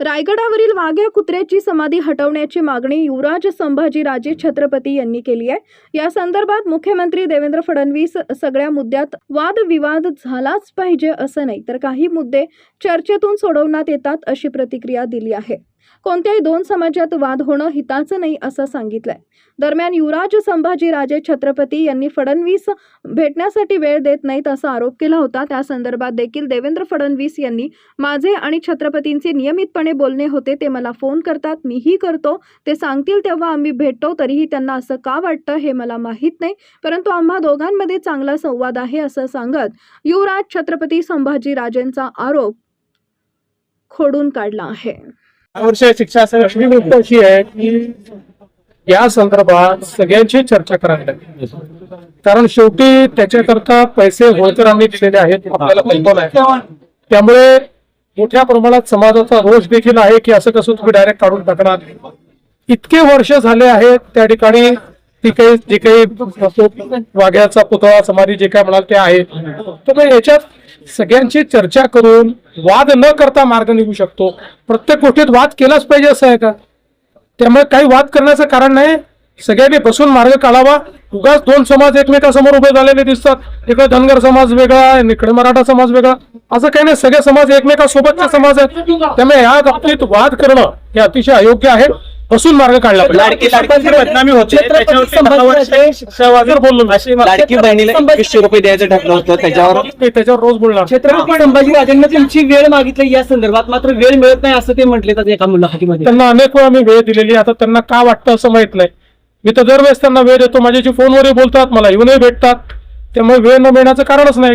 रायगडावरील वाघ्या कुत्र्याची समाधी हटवण्याची मागणी युवराज संभाजीराजे छत्रपती यांनी केली आहे. या संदर्भात मुख्यमंत्री देवेंद्र फडणवीस सगळ्या मुद्द्यात वादविवाद झालाच पाहिजे असं नाही तर काही मुद्दे चर्चेतून सोडवण्यात येतात अशी प्रतिक्रिया दिली आहे. कोणत्याही दोन समाजात वाद होणं हिताचं नाही असं सांगितलंय. दरम्यान युवराज संभाजीराजे छत्रपती यांनी फडणवीस भेटण्यासाठी वेळ देत नाहीत असा आरोप केला होता. त्या संदर्भात देखील देवेंद्र फडणवीस यांनी माझे आणि छत्रपतींचे नियमितपणे बोलणे होते ते मला फोन करतात मीही करतो ते सांगतील तेव्हा आम्ही भेटतो तरीही त्यांना असं का वाटतं हे मला माहीत नाही परंतु आम्हा दोघांमध्ये चांगला संवाद आहे असं सांगत युवराज छत्रपती संभाजीराजेंचा आरोप खोडून काढला आहे. वर्ष शिक्षा अशी गोष्ट अशी आहे की या संदर्भात सगळ्यांची चर्चा करावी लागेल. कारण शेवटी त्याच्याकरता पैसे होळकरांनी दिलेले आहेत. आपल्याला कल्पना आहे. त्यामुळे मोठ्या प्रमाणात समाजाचा रोष देखील आहे की असं कसं तुम्ही डायरेक्ट काढून टाकणार. इतके वर्ष झाले आहेत त्या ठिकाणी ती काही जे काही वाघ्याचा पुतळा समाधी जे काय म्हणाल ते आहे. तर मग याच्यात सगळ्यांची चर्चा करून वाद न करता मार्ग निघू शकतो. प्रत्येक गोष्टीत वाद केलाच पाहिजे असं आहे का? त्यामुळे काही वाद करण्याचं कारण नाही. सगळ्यांनी बसून मार्ग काढावा. उगाच दोन समाज एकमेकासमोर उभे झालेले दिसतात. इकडे धनगर समाज वेगळा इकडे मराठा समाज वेगळा. असं काही नाही. सगळे समाज एकमेकासोबतचे समाज आहेत. त्यामुळे या बाबतीत वाद करणं हे अतिशय अयोग्य आहे. बसून मार्ग काढला लाडकी पाहिजे लाडकी बदनामी होते. बोललो मी. अशी लाडकी बहिणीला एकवीसशे रुपये द्यायचं ठरलं होतं. त्याच्यावर मी त्याच्यावर रोज बोलणार. छत्रपती संभाजीराजांना तुमची वेळ मागितली या संदर्भात. मात्र वेळ मिळत नाही असं ते म्हटले तर एका मुलाखतीमध्ये त्यांना अनेक वेळा मी वेळ दिलेली आता त्यांना का वाटतं असं माहीत नाही. मी तर दरवेळेस त्यांना वेळ देतो. माझ्याशी फोनवरही बोलतात मला येऊनही भेटतात. त्यामुळे वेळ न मिळण्याचं कारणच नाही.